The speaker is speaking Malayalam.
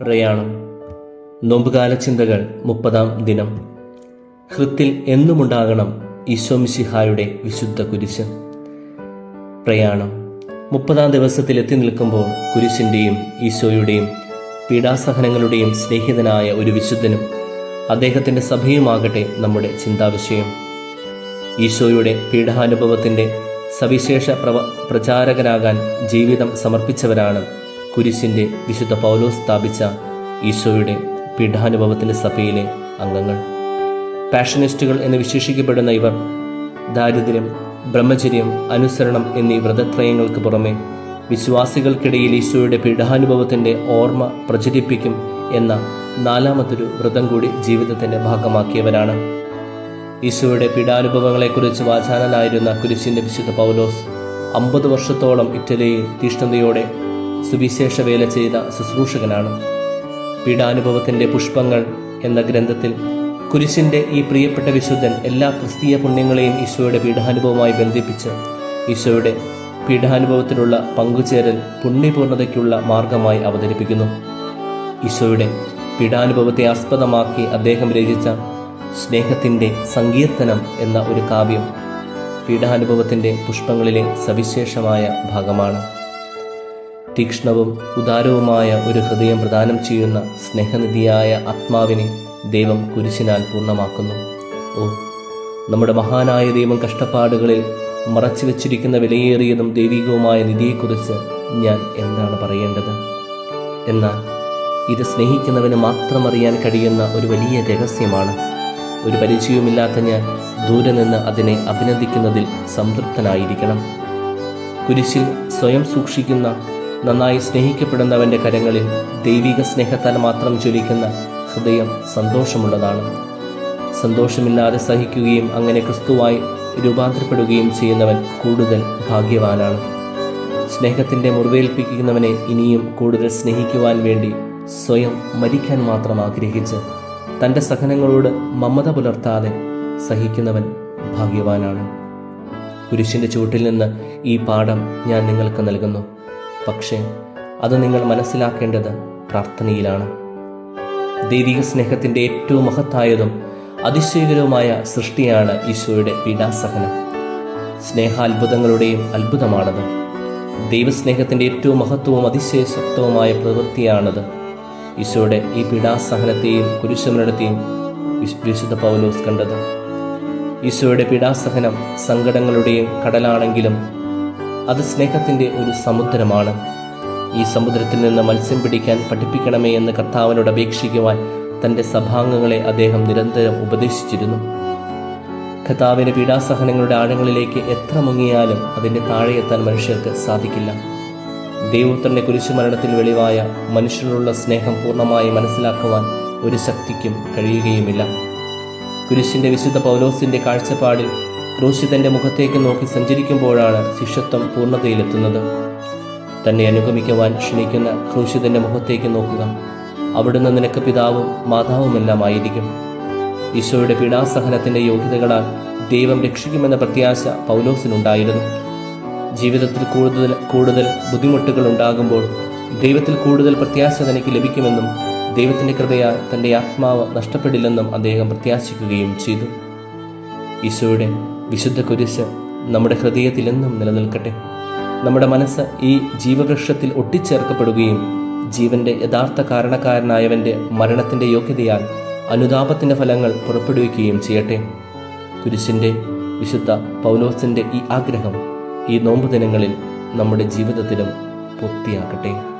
പ്രയാണം. നോമ്പുകാല ചിന്തകൾ മുപ്പതാം ദിനം. ഹൃത്തിൽ എന്നുമുണ്ടാകണം ഈശോമിശിഹായുടെ വിശുദ്ധ കുരിശ്. പ്രയാണം. മുപ്പതാം ദിവസത്തിൽ എത്തി നിൽക്കുമ്പോൾ കുരിശിന്റെയും ഈശോയുടെയും പീഡാസഹനങ്ങളുടെയും സ്നേഹിതനായ ഒരു വിശുദ്ധനും അദ്ദേഹത്തിന്റെ സഭയുമാകട്ടെ നമ്മുടെ ചിന്താവിഷയം. ഈശോയുടെ പീഡാനുഭവത്തിന്റെ സവിശേഷ പ്രവ പ്രചാരകനാകാൻ ജീവിതം സമർപ്പിച്ചവരാണ് കുരിശിന്റെ വിശുദ്ധ പൗലോസ് സ്ഥാപിച്ച ഈശോയുടെ പീഠാനുഭവത്തിന്റെ സഭയിലെ അംഗങ്ങൾ. പാഷനിസ്റ്റുകൾ എന്ന് വിശേഷിക്കപ്പെടുന്ന ഇവർ ദാരിദ്ര്യം ബ്രഹ്മചര്യം അനുസരണം എന്നീ വ്രതത്രയങ്ങൾക്ക് പുറമെ വിശ്വാസികൾക്കിടയിൽ ഈശോയുടെ പീഠാനുഭവത്തിന്റെ ഓർമ്മ പ്രചരിപ്പിക്കും എന്ന നാലാമതൊരു വ്രതം കൂടി ജീവിതത്തിന്റെ ഭാഗമാക്കിയവരാണ്. ഈശോയുടെ പീഡാനുഭവങ്ങളെക്കുറിച്ച് വാചാനനായിരുന്ന കുരിശിന്റെ വിശുദ്ധ പൗലോസ് അമ്പത് വർഷത്തോളം ഇറ്റലിയിൽ തീഷ്ണതയോടെ സുവിശേഷ വേല ചെയ്ത ശുശ്രൂഷകനാണ്. പീഡാനുഭവത്തിന്റെ പുഷ്പങ്ങൾ എന്ന ഗ്രന്ഥത്തിൽ കുരിശിന്റെ ഈ പ്രിയപ്പെട്ട വിശുദ്ധൻ എല്ലാ ക്രിസ്തീയ പുണ്യങ്ങളെയും ഈശോയുടെ പീഡാനുഭവമായി ബന്ധിപ്പിച്ച് ഈശോയുടെ പീഡാനുഭവത്തിലുള്ള പങ്കുചേരൽ പുണ്യപൂർണതയ്ക്കുള്ള മാർഗമായി അവതരിപ്പിക്കുന്നു. ഈശോയുടെ പീഡാനുഭവത്തെ ആസ്പദമാക്കി അദ്ദേഹം രചിച്ച സ്നേഹത്തിന്റെ സങ്കീർത്തനം എന്ന ഒരു കാവ്യം പീഡാനുഭവത്തിന്റെ പുഷ്പങ്ങളിലെ സവിശേഷമായ ഭാഗമാണ്. തീക്ഷ്ണവും ഉദാരവുമായ ഒരു ഹൃദയം പ്രദാനം ചെയ്യുന്ന സ്നേഹനിധിയായ ആത്മാവിനെ ദൈവം കുരിശിനാൽ പൂർണമാക്കുന്നു. ഓ നമ്മുടെ മഹാനായ ദൈവം കഷ്ടപ്പാടുകളിൽ മറച്ചു വച്ചിരിക്കുന്ന വിലയേറിയതും ദൈവികവുമായ നിധിയെക്കുറിച്ച് ഞാൻ എന്താണ് പറയേണ്ടത്? എന്നാൽ ഇത് സ്നേഹിക്കുന്നവന് മാത്രം അറിയാൻ കഴിയുന്ന ഒരു വലിയ രഹസ്യമാണ്. ഒരു പരിചയവുമില്ലാത്ത ഞാൻ ദൂരെ നിന്ന് അതിനെ അഭിനന്ദിക്കുന്നതിൽ സംതൃപ്തനായിരിക്കണം. കുരിശിൽ സ്വയം സൂക്ഷിക്കുന്ന നന്നായി സ്നേഹിക്കപ്പെടുന്നവന്റെ കരങ്ങളിൽ ദൈവിക സ്നേഹത്താൽ മാത്രം ജ്വലിക്കുന്ന ഹൃദയം സന്തോഷമുള്ളതാണ്. സന്തോഷമില്ലാതെ സഹിക്കുകയും അങ്ങനെ ക്രിസ്തുവായി രൂപാന്തരപ്പെടുകയും ചെയ്യുന്നവൻ കൂടുതൽ ഭാഗ്യവാനാണ്. സ്നേഹത്തിന്റെ മുറിവേൽപ്പിക്കുന്നവനെ ഇനിയും കൂടുതൽ സ്നേഹിക്കുവാൻ വേണ്ടി സ്വയം മരിക്കാൻ മാത്രം ആഗ്രഹിച്ച് തന്റെ സഹനങ്ങളോട് മമത പുലർത്താതെ സഹിക്കുന്നവൻ ഭാഗ്യവാനാണ്. കുരിശിന്റെ ചുവട്ടിൽ നിന്ന് ഈ പാഠം ഞാൻ നിങ്ങൾക്ക് നൽകുന്നു. പക്ഷേ അത് നിങ്ങൾ മനസ്സിലാക്കേണ്ടത് പ്രാർത്ഥനയിലാണ്. ദൈവിക സ്നേഹത്തിന്റെ ഏറ്റവും മഹത്തായതും അതിശയകരവുമായ സൃഷ്ടിയാണ് ഈശോയുടെ പീഡാസഹനം. സ്നേഹാത്ഭുതങ്ങളുടെയും അത്ഭുതമാണത്. ദൈവസ്നേഹത്തിന്റെ ഏറ്റവും മഹത്വവും അതിശയശക്തവുമായ പ്രവൃത്തിയാണത്. ഈശോയുടെ ഈ പീഡാസഹനത്തെയും കുരിശമരണത്തെയും വിശ്- വിശുദ്ധ പൗലോസ് കണ്ടത്. ഈശോയുടെ പീഡാസഹനം സങ്കടങ്ങളുടെയും കടലാണെങ്കിലും അത് സ്നേഹത്തിന്റെ ഒരു സമുദ്രമാണ്. ഈ സമുദ്രത്തിൽ നിന്ന് മത്സ്യം പിടിക്കാൻ പഠിപ്പിക്കണമേ എന്ന് കർത്താവിനോട് അപേക്ഷിക്കുവാൻ തന്റെ സഭാംഗങ്ങളെ അദ്ദേഹം നിരന്തരം ഉപദേശിച്ചിരുന്നു. കർത്താവിന്റെ പീഡാസഹനങ്ങളുടെ ആഴങ്ങളിലേക്ക് എത്ര മുങ്ങിയാലും അതിന്റെ താഴെ എത്താൻ മനുഷ്യർക്ക് സാധിക്കില്ല. ദൈവത്തിന്റെ കുരിശുമരണത്തിൽ വെളിവായ മനുഷ്യനുള്ള സ്നേഹം പൂർണമായി മനസ്സിലാക്കുവാൻ ഒരു ശക്തിക്കും കഴിയുകയുമില്ല. കുരിശിന്റെ വിശുദ്ധ പൗലോസിന്റെ കാഴ്ചപ്പാടിൽ ക്രൂശിതന്റെ മുഖത്തേക്ക് നോക്കി സഞ്ചരിക്കുമ്പോഴാണ് ശിഷ്യത്വം പൂർണതയിലെത്തുന്നത്. തന്നെ അനുഗമിക്കുവാൻ ക്ഷണിക്കുന്ന ക്രൂശിതന്റെ മുഖത്തേക്ക് നോക്കുക. അവിടുന്ന് നിനക്ക് പിതാവും മാതാവുമെല്ലാം ആയിരിക്കും. ഈശോയുടെ പീഡാസഹനത്തിന്റെ യോഗ്യതകളാൽ ദൈവം രക്ഷിക്കുമെന്ന പ്രത്യാശ പൗലോസിനുണ്ടായിരുന്നു. ജീവിതത്തിൽ കൂടുതൽ കൂടുതൽ ബുദ്ധിമുട്ടുകൾ ഉണ്ടാകുമ്പോൾ ദൈവത്തിൽ കൂടുതൽ പ്രത്യാശ തനിക്ക് ലഭിക്കുമെന്നും ദൈവത്തിന്റെ കൃപയാൽ തന്റെ ആത്മാവ് നഷ്ടപ്പെടില്ലെന്നും അദ്ദേഹം പ്രത്യാശിക്കുകയും ചെയ്തു. ഈശോയുടെ വിശുദ്ധ കുരിശ് നമ്മുടെ ഹൃദയത്തിൽ എന്നും നിലനിൽക്കട്ടെ. നമ്മുടെ മനസ്സ് ഈ ജീവവൃക്ഷത്തിൽ ഒട്ടിച്ചേർക്കപ്പെടുകയും ജീവന്റെ യഥാർത്ഥ കാരണക്കാരനായവന്റെ മരണത്തിന്റെ യോഗ്യതയാൽ അനുതാപത്തിന്റെ ഫലങ്ങൾ പുറപ്പെടുവിക്കുകയും ചെയ്യട്ടെ. കുരിശിന്റെ വിശുദ്ധ പൗലോസിന്റെ ഈ ആഗ്രഹം ഈ നോമ്പ് ദിനങ്ങളിൽ നമ്മുടെ ജീവിതത്തിലും പൂർത്തിയാക്കട്ടെ.